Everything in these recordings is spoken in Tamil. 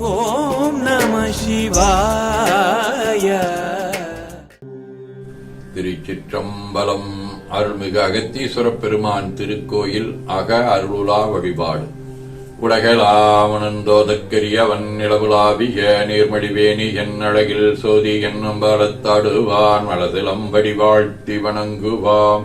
ஓம் நம சிவாய. திருச்சிற்றம்பலம் அருள்மிகு அகத்தீஸ்வரப் பெருமான் திருக்கோயில் அக அருளுலா வழிபாடு. உலகலாமணந்தோதற்கரியவன் நிலவுலாவிய நீர்மடிவேணி என் அழகில் சோதி என்னும் பலத்தாடுவான் மலதிலம்படி வாழ்த்தி வணங்குவாம்.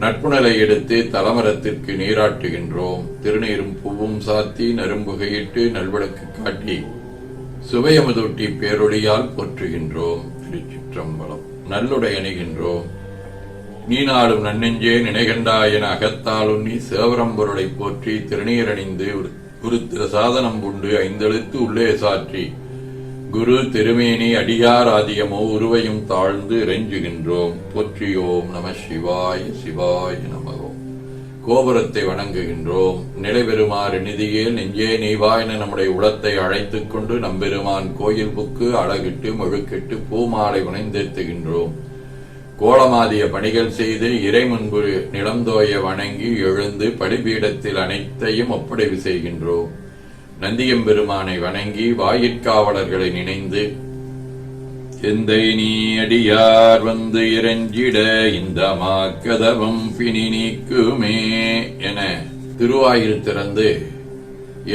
நட்புணலை எடுத்து தலமரத்திற்கு நீராட்டுகின்றோம். திருநீரும் பூவும் சாத்தி நரும்புகையிட்டு நல்விளக்கு காட்டி சுவையமுதொட்டி பேரொழியால் போற்றுகின்றோம். திருச்சிற்றம்பலம். நல்லுடை அணிகின்றோம். நீ நாடும் நன்னெஞ்சே நினைகண்டா என அகத்தால் உண்ணி சேவரம்பொருளை போற்றி திருநீரணிந்து குரு சாதனம் உண்டு ஐந்தெழுத்து உள்ளே சாற்றி குரு திருமேனி அடியார் ஆதியமோ உருவையும் தாழ்ந்து இறைஞ்சுகின்றோம். போற்றியோம் நம சிவாய சிவாய நமகோம் கோபுரத்தை வணங்குகின்றோம். நிலைபெறுமாறு நிதியில் நெஞ்சே நீவாயன நம்முடைய உளத்தை அழைத்துக் கொண்டு நம்பெருமான் கோயில் புக்கு அழகிட்டு முழுக்கிட்டு பூமாலை உணைந்தேத்துகின்றோம் கோலமாதிய பணிகள் செய்து இறை முன்பு நிலந்தோய வணங்கி எழுந்து படிபீடத்தில் அனைத்தையும் ஒப்படைவு செய்கின்றோம். நந்தியம்பெருமானை வணங்கி வாயிற்காவலர்களை நினைந்து எந்தை நீ அடியார் வந்து இறைஞ்சிட இந்த மாக்கதவம் பிணி நீக்குமே என திருவாயில் திறந்து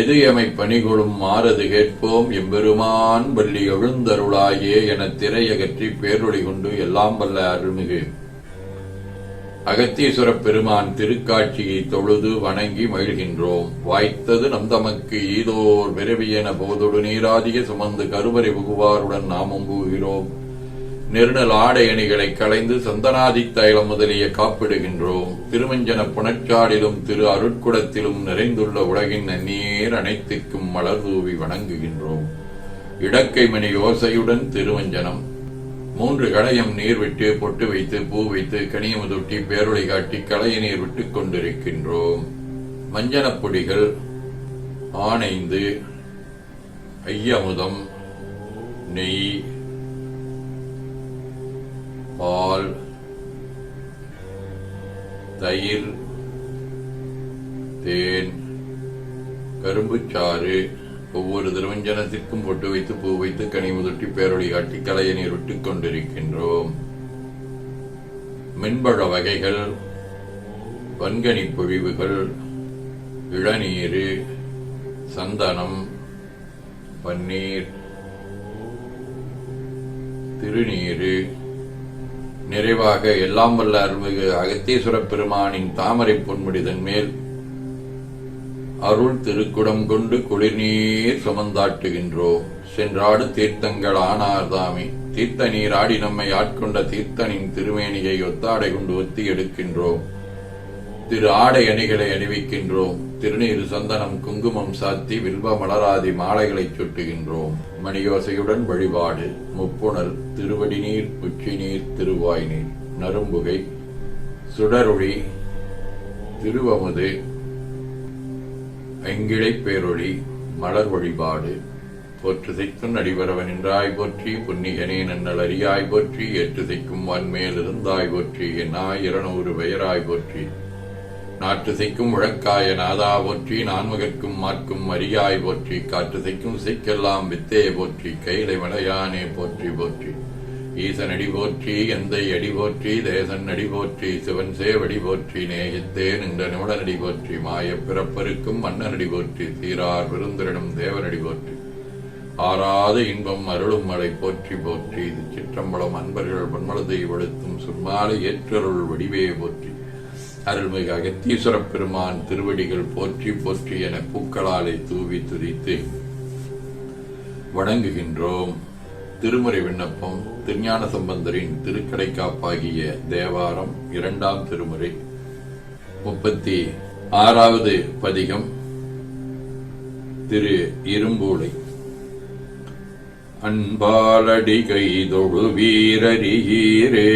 எது எமை பணிகொளும் மாறது கேட்போம் எம்பெருமான் வள்ளி எழுந்தருளாயே என திரையகற்றி பேரொழி கொண்டு எல்லாம் வல்ல அருள்மிகு. அகத்தீஸ்வர பெருமான் திருக்காட்சியை தொழுது வணங்கி மகிழ்கின்றோம். வாய்த்தது நம் தமக்கு ஈதோர் விரவியன போதொடு நீராதிய சுமந்து கருவறை புகுவாருடன் நாமும் கூகிறோம். நெருநல் ஆடை அணிகளை களைந்து சந்தனாதி தைலம் முதலிய காப்பிடுகின்றோம். திருமஞ்சன புனச்சாடிலும் திரு அருட்குடத்திலும் நிறைந்துள்ள உலகின் நன்னீர் அனைத்துக்கும் மலர் தூவி வணங்குகின்றோம். இடக்கை மணி யோசையுடன் திருமஞ்சனம். மூன்று களையம் நீர் விட்டு பொட்டு வைத்து பூ வைத்து கனியமுதொட்டி பேரொளி காட்டி களைய நீர் விட்டு கொண்டிருக்கின்றோம். மஞ்சனப் பொடிகள் ஆனைந்து ஐயமுதம் நெய் பால் தயிர் தேன் கரும்புச்சாறு ஒவ்வொரு திருவஞ்சனத்திற்கும் பொட்டு வைத்து பூ வைத்து கனி முதட்டி பேரொளி காட்டி கலையை நீர் விட்டுக் கொண்டிருக்கின்றோம். மின்பழ வகைகள் வன்கனி பொழிவுகள் இளநீர் சந்தனம் பன்னீர் திருநீரு. நிறைவாக எல்லாம் வல்ல அருள்மிகு அகத்தீஸ்வர பெருமானின் தாமரை பொன்முடிதன் மேல் அருள் திருக்குடம் கொண்டு குளிர்நீர் சுமந்தாட்டுகின்றோம் சென்றாடு தீர்த்தங்கள் ஆனார்தாமே. தீர்த்த நீர் ஆடி நம்மை ஆட்கொண்ட தீர்த்தனின் திருமேனியை ஒத்தாடை கொண்டு ஒத்தி எடுக்கின்றோம் திரு ஆடை அணிகளை அணிவிக்கின்றோம் திருநீர் சந்தனம் குங்குமம் சாத்தி வில்வ மலராதி மாலைகளை சுட்டுகின்றோம் மணியோசையுடன் வழிபாடு. முப்புணர் திருவடி நீர் உச்சி நீர் திருவாய் நீர். நரும்புகை சுடருளி திருவமுது வெங்கிழை பேரொழி மலர் வழிபாடு. போற்று செய்க்கும் நடிவரவன் என்றாய் போற்றி புன்னிகனே நன்னல் அறியாய் போற்றி ஏற்று செய்க்கும் வன்மேல் இருந்தாய் போற்றி என்னாய் இருநூறு பெயராய் போற்றி. நாட்டு செய்க்கும் முழக்காய நாதா போற்றி நான்முகற்கும் மார்க்கும் அரியாய் போற்றி காற்று செய்க்கும் சிக்கெல்லாம் வித்தே போற்றி கைலை மலையானே போற்றி போற்றி. ஈசன் அடி போற்றி எந்தை அடி போற்றி தேசன் அடி போற்றி சிவன் சேவடி போற்றி நேகித்தேன் என்ற நிமிடன் அடி போற்றி மாயப் பிறப்பருக்கும் மன்னனடி போற்றி சீரார் விருந்தரிடம் தேவனடி போற்றி. ஆறாத இன்பம் அருளும் மலை போற்றி போற்றி இது சிற்றம்பலம் அன்பர்கள் பன்மலத்தை வெளுத்தும் சும்மாலை ஏற்றருள் வடிவே போற்றி. அருள்மிகு அகத்தீஸ்வரப் பெருமான் திருவடிகள் போற்றி போற்றி என பூக்களாலை தூவி துதித்து வணங்குகின்றோம். திருமுறை விண்ணப்பம் திருஞான சம்பந்தரின் திருக்கடைக்காப்பாகிய தேவாரம் இரண்டாம் திருமுறை. முப்பத்தி ஆறாவது பதிகம் திரு இரும்பூளை. அன்பாலடி கைதொழு வீரரிகீரே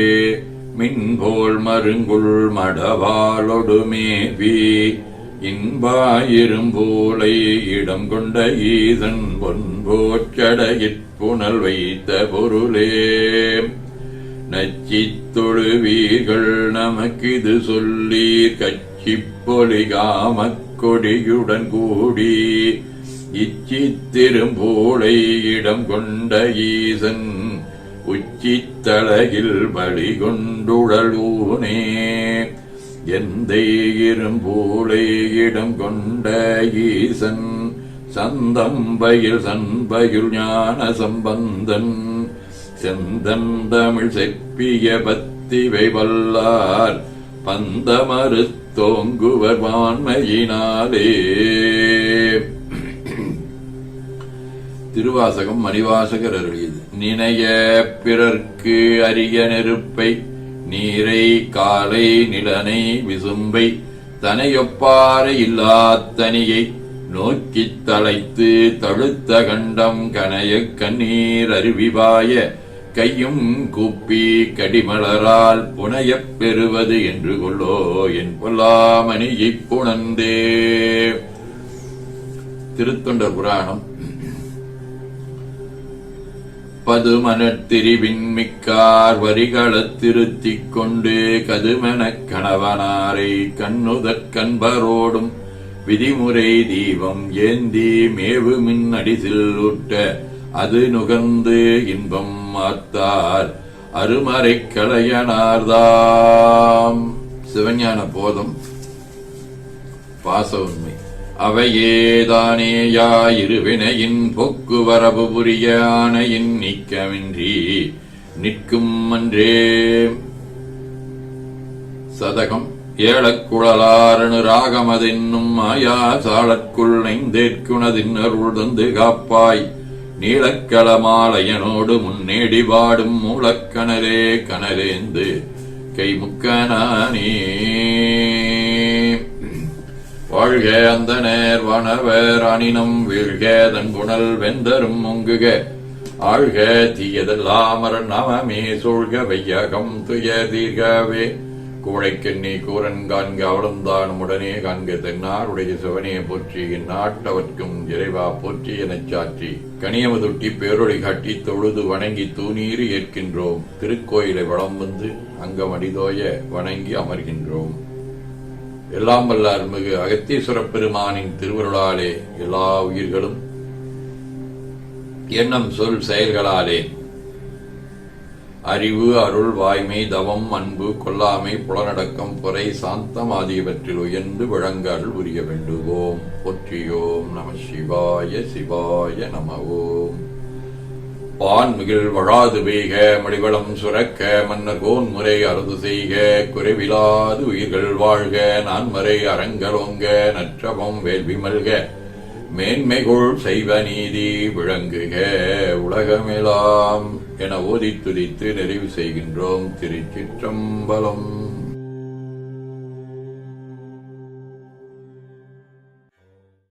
மின்போல் மருங்குள் மடவாலொடுமேவி இன்பாயிரும்போலை இடம் கொண்ட ஈதன் பொன்போச்சடையிற் புனல் வைத்த பொருளே. நச்சித் தொழுவீர்கள் நமக்கிது சொல்லி கச்சிப் பொலிகாமக் கொடியுடன் கூடி. இச்சித்திரும்போலை இடம் கொண்ட ஈசன் உச்சித்தலகில் பலி கொண்டுழலூனே எந்த இரும்பூளை இடம் கொண்ட ஈசன் சந்தம்பயில் சண்பயுள் ஞான சம்பந்தன் செந்தன் தமிழ் செப்பிய பத்திவை வல்லார் பந்தமறுத்தோங்குவர் வான்மையினாலே. திருவாசகம் மணிவாசகர் அருளியது. நினைய பிறர்க்கு அரிய நெருப்பை நீரை காலை நிலனை விசும்பை தனையொப்பார இல்லாத்தனியை நோக்கித் தலைத்து தழுத்த கண்டம் கனைய கண்ணீர் அருவிவாய கையும் கூப்பி கடிமலரால் புனையப் பெறுவது என்று கொள்ளோ என் பொல்லாமணியைப் புணர்ந்தே. திருத்தொண்டர் புராணம் பதுமனத்திரிவின்மிக்கார் வரிகளத் திருத்திக் கொண்டு கதுமெனக் கணவனாரை கண்ணுதற் கண்பரோடும் விதிமுறை தீபம் ஏந்தி மேவு மின் அடிசில் உட்ட அது நுகர்ந்து இன்பம் மாத்தார் அருமறை களையனார்தாம் சிவஞான போதம் பாச உண்மை. அவையேதானேயாயிருவினையின் போக்குவரவு புரிய ஆணையின் நீக்கமின்றி நிற்கும் அன்றே. சதகம் ஏழக்குழலாரணு ராகமதென்னும் மாயா சாளற்குள் நைந்தேற்குணதின் அருள் தந்து காப்பாய். நீலக்களமாலையனோடு முன்னேடி பாடும் மூலக்கணலே கனலேந்து. கைமுக்கனானே வாழ்க அந்த நேர் வனவர் அனினம் வீழ்க தன் குணல் வெந்தரும் முங்குக. ஆழ்க தீயதெல்லாம் நவமே சூழ்க வையகம் துய தீர்கவே. கூழைக்கண்ணி கூரன் காண்க அவளந்தான் உடனே காண்க தென்னாருடைய சிவனே போற்றி இந்நாட்டவர்க்கும் இறைவா போற்றி எனச் சாற்றி. கனியமதுட்டி பேரொளி காட்டி தொழுது வணங்கி தூணீறி ஏற்கின்றோம். திருக்கோயிலை வளம் வந்து அங்கமடிதோய வணங்கி அமர்கின்றோம். எல்லாம் வல்ல அருள்மிகு அகத்தீஸ்வரப் பெருமானின் திருவருளாலே எல்லா உயிர்களும் எண்ணம் சொல் செயல்களாலே. அறிவு அருள் வாய்மை தவம் அன்பு கொல்லாமை புலனடக்கம் பொறை சாந்தம் ஆகியவற்றில் உயர்ந்து விளங்க அருள் புரிய வேண்டுவோம். போற்றியோம் நம சிவாய சிவாய நம ஓம் பான்மிகில் வழாது பெய்க மடிவளம் சுரக்க மன்னர் கோன் முறை அறுது செய்க குறைவிலாது உயிர்கள் வாழ்க நான்மறை அறங்கலோங்க நற்றபம் வேள்வி மல்க. மேன்மைகொள் செய்வ நீதி விளங்குக உலகமெலாம் என ஓதி துதித்து நிறைவு செய்கின்றோம் திருச்சிற்றம்பலம்.